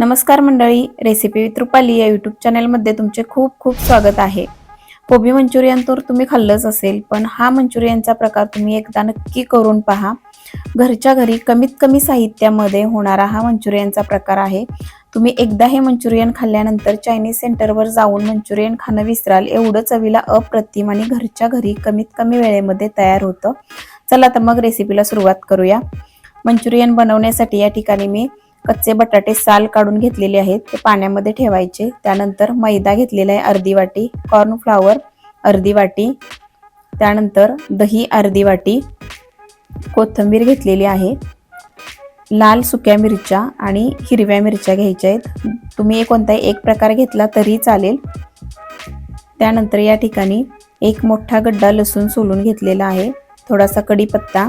नमस्कार मंडळी recipe with Rupali या यूट्यूब चॅनलमध्ये तुमचे खूप खूप स्वागत आहे. कोबी मंचुरियन तर तुम्ही खाल्लंच असेल पण हा मंचुरियनचा प्रकार तुम्ही एकदा नक्की करून पहा. घरच्या घरी कमीत कमी साहित्यामध्ये होणारा हा मंचुरियनचा प्रकार आहे. तुम्ही एकदा हे मंचुरियन खाल्ल्यानंतर चायनीज सेंटरवर जाऊन मंचुरियन खाणं विसराल एवढं चवीला अप्रतिम आणि घरच्या घरी कमीत कमी वेळेमध्ये तयार होतं. चला तर मग रेसिपीला सुरुवात करूया. मंचुरियन बनवण्यासाठी या ठिकाणी मी कच्चे बटाटे साल काढून घेतलेले आहेत ते पाण्यामध्ये ठेवायचे. त्यानंतर मैदा घेतलेला आहे अर्धी वाटी कॉर्नफ्लावर अर्धी वाटी त्यानंतर दही अर्धी वाटी कोथिंबीर घेतलेली आहे लाल सुक्या मिरच्या आणि हिरव्या मिरच्या घ्यायच्या आहेत. तुम्ही कोणताही एक प्रकार घेतला तरी चालेल. त्यानंतर या ठिकाणी एक मोठा गड्डा लसूण सोलून घेतलेला आहे. थोडासा कढीपत्ता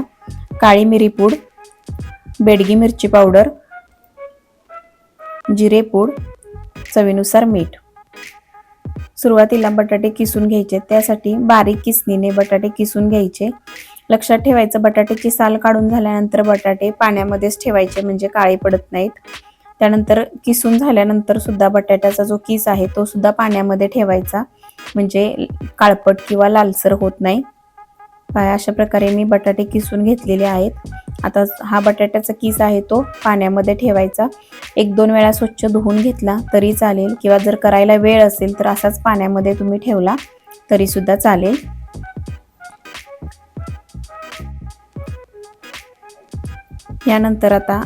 काळी मिरीपूड बेडगी मिरची पावडर जिरेपूड चवीनुसार मीठ. सुरुवातीला बटाटे किसून घ्यायचे त्यासाठी बारीक किसणीने बटाटे किसून घ्यायचे. लक्षात ठेवायचं बटाट्याची साल काढून झाल्यानंतर बटाटे पाण्यामध्येच ठेवायचे म्हणजे काळे पडत नाहीत. त्यानंतर किसून झाल्यानंतर सुद्धा बटाट्याचा जो किस आहे तो सुद्धा पाण्यामध्ये ठेवायचा म्हणजे काळपट किंवा लालसर होत नाही. अशा प्रकारे मी बटाटे किसून घेतलेले आहेत. आता हा बटाट्याचा किस आहे तो पाण्यामध्ये ठेवायचा. एक दोन वेळा स्वच्छ धुवून घेतला तरी चालेल किंवा जर करायला वेळ असेल तर असाच पाण्यामध्ये तुम्ही ठेवला तरीसुद्धा चालेल. यानंतर आता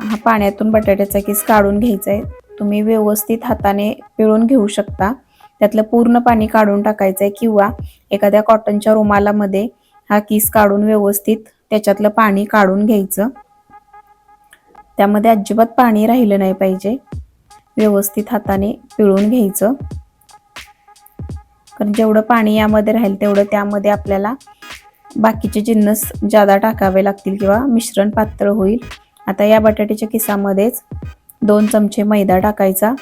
हा पाण्यातून बटाट्याचा किस काढून घ्यायचा आहे. तुम्ही व्यवस्थित हाताने पिळून घेऊ शकता. त्यातलं पूर्ण पाणी काढून टाकायचं आहे किंवा एखाद्या कॉटनच्या रुमालामध्ये हा किस काढून व्यवस्थित त्याच्यातलं पाणी काढून घ्यायचं. त्यामध्ये अजिबात पाणी राहिलं नाही पाहिजे. व्यवस्थित हाताने पिळून घ्यायचं. कारण जेवढं पाणी यामध्ये राहील तेवढं त्यामध्ये आपल्याला बाकीचे जिन्नस जादा टाकावे लागतील किंवा मिश्रण पातळ होईल. आता या बटाट्याच्या किसामध्येच दोन चमचे मैदा टाकायचा.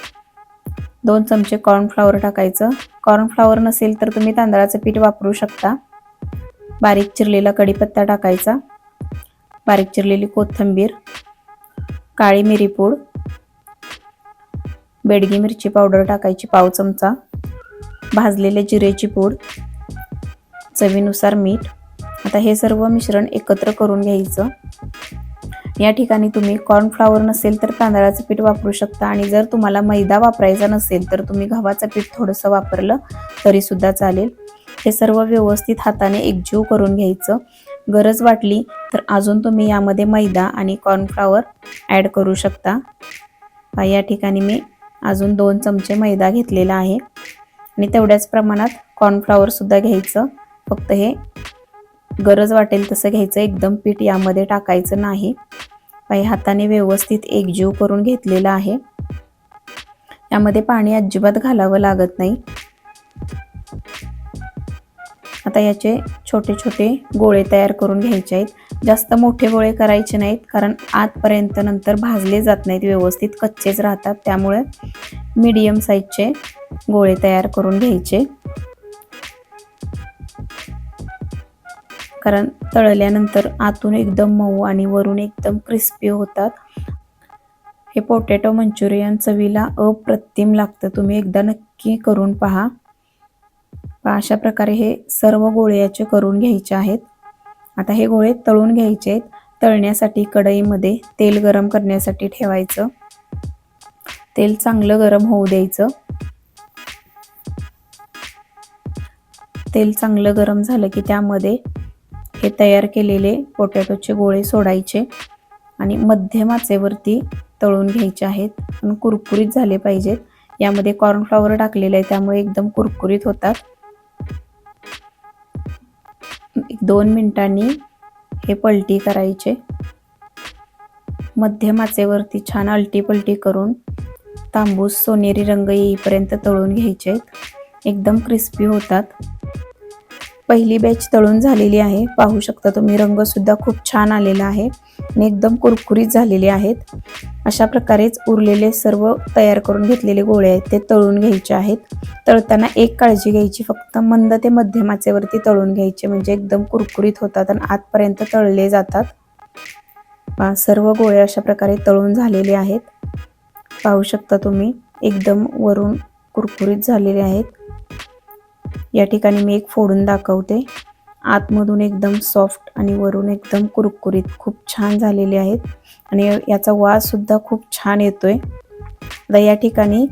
दोन चमचे कॉर्नफ्लॉवर टाकायचं. कॉर्नफ्लावर नसेल तर तुम्ही तांदळाचं पीठ वापरू शकता. बारीक चिरलेला कढीपत्ता टाकायचा. बारीक चिरलेली कोथिंबीर काळी मिरी पूड बेडगी मिरची पावडर टाकायची पाव चमचा भाजलेले जिरेची पूड चवीनुसार मीठ. आता हे सर्व मिश्रण एकत्र करून घ्यायचं. या ठिकाणी तुम्ही कॉर्नफ्लावर नसेल तर तांदळाचं पीठ वापरू शकता आणि जर तुम्हाला मैदा वापरायचा नसेल तर तुम्ही गव्हाचं पीठ थोडंसं वापरलं तरीसुद्धा चालेल. हे सर्व व्यवस्थित हाताने एकजीव करून घ्यायचं. गरज वाटली तर अजून तुम्ही यामध्ये मैदा आणि कॉर्नफ्लावर ॲड करू शकता. या ठिकाणी मी अजून दोन चमचे मैदा घेतलेला आहे. आणि तेवढ्याच प्रमाणात कॉर्नफ्लावरसुद्धा घ्यायचं. फक्त हे गरज वाटेल तसं घ्यायचं. एकदम पीठ यामध्ये टाकायचं नाही. पाय हाताने व्यवस्थित एकजीव करून घेतलेलं आहे. यामध्ये पाणी अजिबात घालावं लागत नाही. आता याचे छोटे छोटे गोळे तयार करून घ्यायचे आहेत. जास्त मोठे गोळे करायचे नाहीत कारण आतपर्यंत नंतर भाजले जात नाहीत व्यवस्थित कच्चेच राहतात. त्यामुळे मीडियम साईजचे गोळे तयार करून घ्यायचे. कारण तळल्यानंतर आतून एकदम मऊ आणि वरून एकदम क्रिस्पी होतात. हे पोटॅटो मंचुरियन चवीला अप्रतिम लागतं. तुम्ही एकदा नक्की करून पहा. अशा प्रकारे हे सर्व गोळे याचे करून घ्यायचे आहेत? आता हे गोळे तळून घ्यायचे आहेत. तळण्यासाठी कढईमध्ये तेल गरम करण्यासाठी ठेवायचं. तेल चांगलं गरम होऊ द्यायचं. तेल चांगलं गरम झालं की त्यामध्ये हे तयार केलेले पोटॅटोचे गोळे सोडायचे आणि मध्यम आचेवरती तळून घ्यायचे आहेत पण कुरकुरीत झाले पाहिजेत. यामध्ये कॉर्नफ्लॉवर टाकलेलं आहे त्यामुळे एकदम कुरकुरीत होतात. दोन मिनिटांनी हे पलटी करायचे. मध्यम आचेवरती छान अलटी पलटी करून तांबूस सोनेरी रंग येईपर्यंत तळून घ्यायचे एकदम क्रिस्पी होतात. पहिली बॅच तळून झालेली आहे. पाहू शकता तुम्ही रंगसुद्धा खूप छान आलेला आहे आणि एकदम कुरकुरीत झालेले आहेत. अशा प्रकारेच उरलेले सर्व तयार करून घेतलेले गोळे आहेत ते तळून घ्यायचे आहेत. तळताना एक काळजी घ्यायची फक्त मंद ते मध्यमाचेवरती तळून घ्यायचे म्हणजे एकदम कुरकुरीत होतात आणि आतपर्यंत तळले जातात. सर्व गोळे अशा प्रकारे तळून झालेले आहेत. पाहू शकता तुम्ही एकदम वरून कुरकुरीत झालेले आहेत. या ठिकाणी मी एक फोडून दाखवते. आतमधून एकदम सॉफ्ट आणि वरून एकदम कुरकुरीत खूप छान झालेले आहेत. आणि याचा वास सुद्धा खूप छान येतोय. आता या ठिकाणी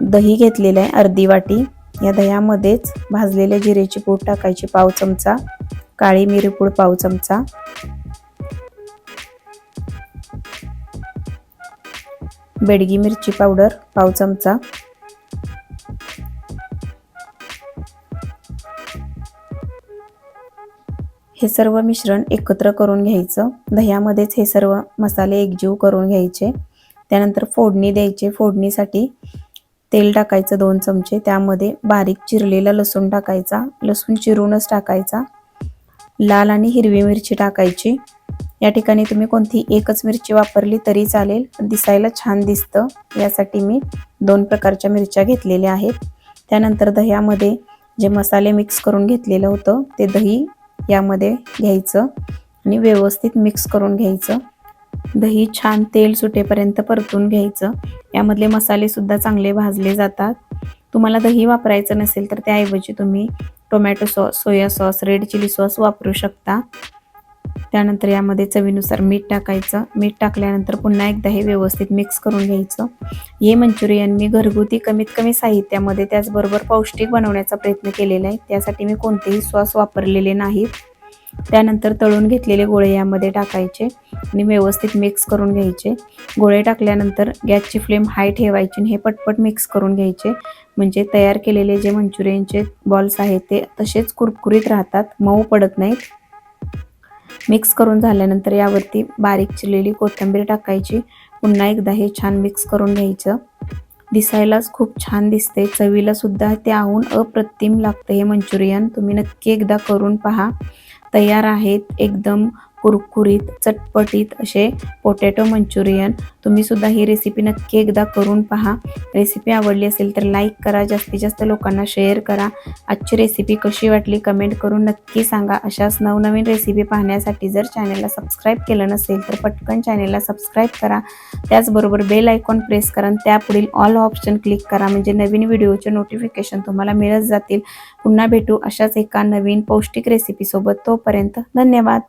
दही घेतलेलं आहे अर्धी वाटी. या दह्यामध्येच भाजलेले जिरेची पूड टाकायची पाव चमचा. काळी मिरीपूड पाव चमचा. बेडगी मिरची पावडर पाव चमचा. हे सर्व मिश्रण एकत्र करून घ्यायचं. दह्यामध्येच हे सर्व मसाले एकजीव करून घ्यायचे. त्यानंतर फोडणी द्यायचे. फोडणीसाठी तेल टाकायचं दोन चमचे. त्यामध्ये बारीक चिरलेला लसूण टाकायचा. लसूण चिरूनच टाकायचा. लाल आणि हिरवी मिरची टाकायची. या ठिकाणी तुम्ही कोणती एकच मिरची वापरली तरी चालेल. दिसायला छान दिसतं. यासाठी मी दोन प्रकारच्या मिरच्या घेतलेल्या आहेत. त्यानंतर दह्यामध्ये जे मसाले मिक्स करून घेतलेलं होतं ते दही यामध्ये घ्यायचं आणि व्यवस्थित मिक्स करून घ्यायचं. दही छान तेल सुटेपर्यंत परतून घ्यायचं. यामधले मसाले सुद्धा चांगले भाजले जातात. तुम्हाला दही वापरायचं नसेल तर त्याऐवजी तुम्ही tomato sauce soya sauce red chilli sauce वापरू शकता. त्यानंतर यामध्ये चवीनुसार मीठ टाकायचं. मीठ टाकल्यानंतर पुन्हा एकदा हे व्यवस्थित मिक्स करून घ्यायचं. हे मंचुरियन मी घरगुती कमीत कमी साहित्यामध्ये त्याचबरोबर पौष्टिक बनवण्याचा प्रयत्न केलेला आहे. त्यासाठी मी कोणतेही सॉस वापरलेले नाहीत. त्यानंतर तळून घेतलेले गोळे यामध्ये टाकायचे आणि व्यवस्थित मिक्स करून घ्यायचे. गोळे टाकल्यानंतर गॅसची फ्लेम हाय ठेवायची आणि हे पटपट मिक्स करून घ्यायचे. म्हणजे तयार केलेले जे मंचुरियनचे बॉल्स आहेत ते तसेच कुरकुरीत राहतात मऊ पडत नाहीत. मिक्स करून झाल्यानंतर यावरती बारीक चिरलेली कोथिंबीर टाकायची. पुन्हा एकदा हे छान मिक्स करून घ्यायचं. दिसायलाच खूप छान दिसते. चवीला सुद्धा त्याहून अप्रतिम लागतं हे मंचुरियन. तुम्ही नक्की एकदा करून पहा. तयार आहेत. एकदम कुरकुरीत चटपटीत असे पोटॅटो मंचुरियन. तुम्ही सुद्धा ही रेसिपी नक्की एकदा करून पहा. रेसिपी आवडली असेल तर लाईक करा जास्तीत जास्त लोकांना शेअर करा. आजची रेसिपी कशी वाटली कमेंट करून नक्की सांगा. अशाच नवनवीन रेसिपी पाहण्यासाठी जर चॅनलला सबस्क्राईब केलं नसेल तर पटकन चॅनलला सबस्क्राईब करा. त्याचबरोबर बेल आयकॉन प्रेस करा त्यापुढील ऑल ऑप्शन क्लिक करा. म्हणजे नवीन व्हिडिओचे नोटिफिकेशन तुम्हाला मिळत जातील. पुन्हा भेटू अशाच एका नवीन पौष्टिक रेसिपीसोबत तोपर्यंत धन्यवाद.